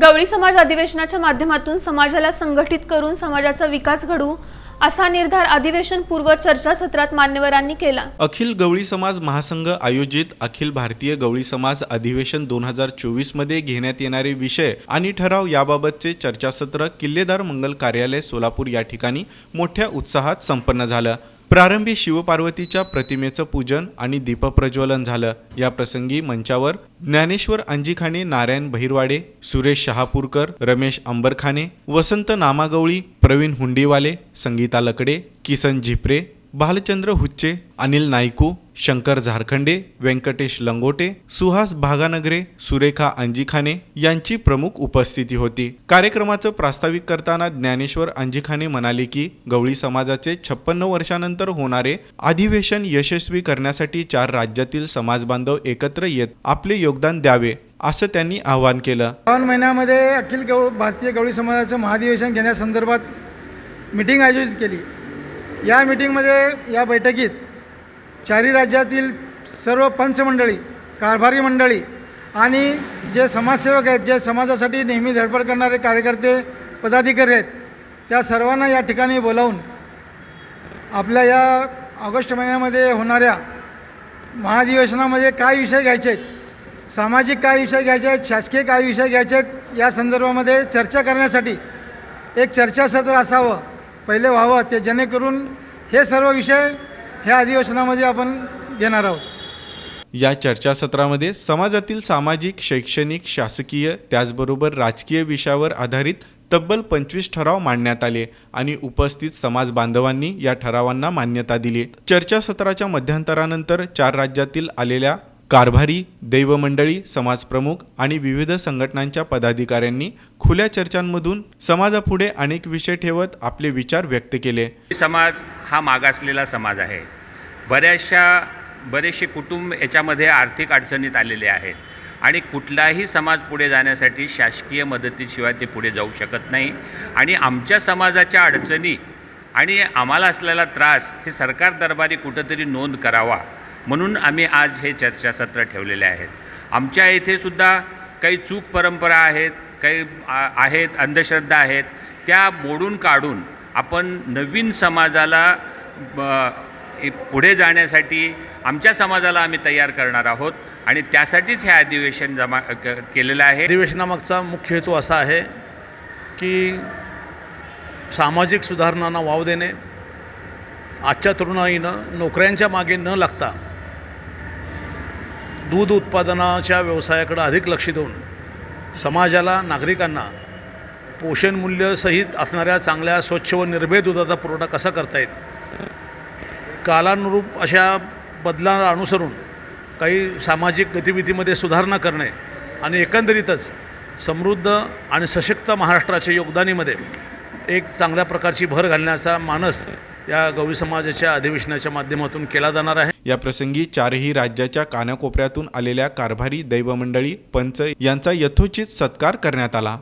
गवळी समाज अधिवेशनाच्या माध्यमातून समाजाला संघटित करून समाजाचा विकास घडवू असा निर्धार अधिवेशन पूर्व चर्चासत्रात मान्यवरांनी केला. अखिल गवळी समाज महासंघ आयोजित अखिल भारतीय गवळी समाज अधिवेशन दोन हजार चोवीसमध्ये घेण्यात येणारे विषय आणि ठराव याबाबतचे चर्चासत्र किल्लेदार मंगल कार्यालय सोलापूर या ठिकाणी मोठ्या उत्साहात संपन्न झालं. प्रारंभी शिवपार्वतीच्या प्रतिमेचं पूजन आणि दीपप्रज्वलन झालं. या प्रसंगी मंचावर ज्ञानेश्वर अंजिखाने नारायण बहिरवाडे सुरेश शहापूरकर रमेश अंबरखाने वसंत नामागवळी प्रवीण हुंडीवाले संगीता लकडे किसन झिपरे भालचंद्र हुच्चे अनिल नायकू शंकर झारखंडे व्यंकटेश लंगोटे सुहास भागानगरे सुरेखा अंजिखाने यांची प्रमुख उपस्थिती होती. कार्यक्रमाचं प्रास्ताविक करताना ज्ञानेश्वर अंजिखाने म्हणाले की गवळी समाजाचे छप्पन्न वर्षानंतर होणारे अधिवेशन यशस्वी करण्यासाठी चार राज्यातील समाजबांधव एकत्र येत आपले योगदान द्यावे असं त्यांनी आवाहन केलं. श्रावण महिन्यामध्ये अखिल गव भारतीय गवळी समाजाचं महाधिवेशन घेण्यासंदर्भात मिटिंग आयोजित केली. या मिटिंगमध्ये या बैठकीत चारी राज्यातील सर्व पंचमंडळी कारभारी मंडळी आणि जे समाजसेवक आहेत जे समाजासाठी नेहमी धडपड करणारे कार्यकर्ते पदाधिकारी आहेत त्या सर्वांना या ठिकाणी बोलावून आपल्या या ऑगस्ट महिन्यामध्ये होणाऱ्या महाधिवेशनामध्ये काय विषय घ्यायचे आहेत सामाजिक काय विषय घ्यायचे आहेत शासकीय काय विषय घ्यायचे आहेत या संदर्भामध्ये चर्चा करण्यासाठी एक चर्चासत्र असावं. पहिले व्हावं ते जेणेकरून हे सर्व विषय ह्या अधिवेशनामध्ये आपण घेणार आहोत. या चर्चासत्रामध्ये समाजातील सामाजिक शैक्षणिक शासकीय त्याचबरोबर राजकीय विषयावर आधारित तब्बल पंचवीस ठराव मांडण्यात आले आणि उपस्थित समाज बांधवांनी या ठरावांना मान्यता दिली. चर्चासत्राच्या मध्यंतरानंतर चार राज्यातील आलेल्या कारभारी दैवमंडळी समाजप्रमुख आणि विविध संघटनांच्या पदाधिकाऱ्यांनी खुल्या चर्चांमधून समाजापुढे अनेक विषय ठेवत आपले विचार व्यक्त केले. समाज हा मागासलेला समाज आहे. बऱ्याचशा बरेचसे कुटुंब याच्यामध्ये आर्थिक अडचणीत आलेले आहेत आणि कुठलाही समाज पुढे जाण्यासाठी शासकीय मदतीशिवाय ते पुढे जाऊ शकत नाही. आणि आमच्या समाजाच्या अडचणी आणि आम्हाला असलेला त्रास हे सरकार दरबारी कुठंतरी नोंद करावा. म्हणून आम्ही आज हे चर्चासत्र ठेवलेले आहेत. आमच्या इथे सुद्धा काही चूक परंपरा आहेत काही आहेत अंधश्रद्धा आहेत त्या मोडून काढून आपण नवीन समाजाला पुढे जाण्यासाठी आमच्या समाजाला आम्ही तयार करणार आहोत आणि त्यासाठीच हे अधिवेशन जमा क- केलेलं आहे. अधिवेशनामागचा मुख्य हेतू असा आहे की सामाजिक सुधारणांना वाव देणे आजच्या तरुणाईनं नोकऱ्यांच्या मागे न लागता दूध उत्पादनाच्या व्यवसायाकडं अधिक लक्ष देऊन समाजाला नागरिकांना पोषण मूल्यसहित असणाऱ्या चांगल्या स्वच्छ व निर्भय दुधाचा पुरवठा कसा करता येईल? कालानुरूप अशा बदलाला अनुसरून काही सामाजिक गतिविधीमध्ये सुधारणा करणे आणि एकंदरीतच समृद्ध आणि सशक्त महाराष्ट्राच्या योगदानीमध्ये एक चांगल्या प्रकारची भर घालण्याचा मानस या गवळी समाजाच्या अधिवेशनाच्या माध्यमातून केला जाणार आहे. या प्रसंगी चारही राज्याच्या कानाकोपऱ्यातून आलेल्या कारभारी दैवमंडळी पंच यांचा यथोचित सत्कार करण्यात आला.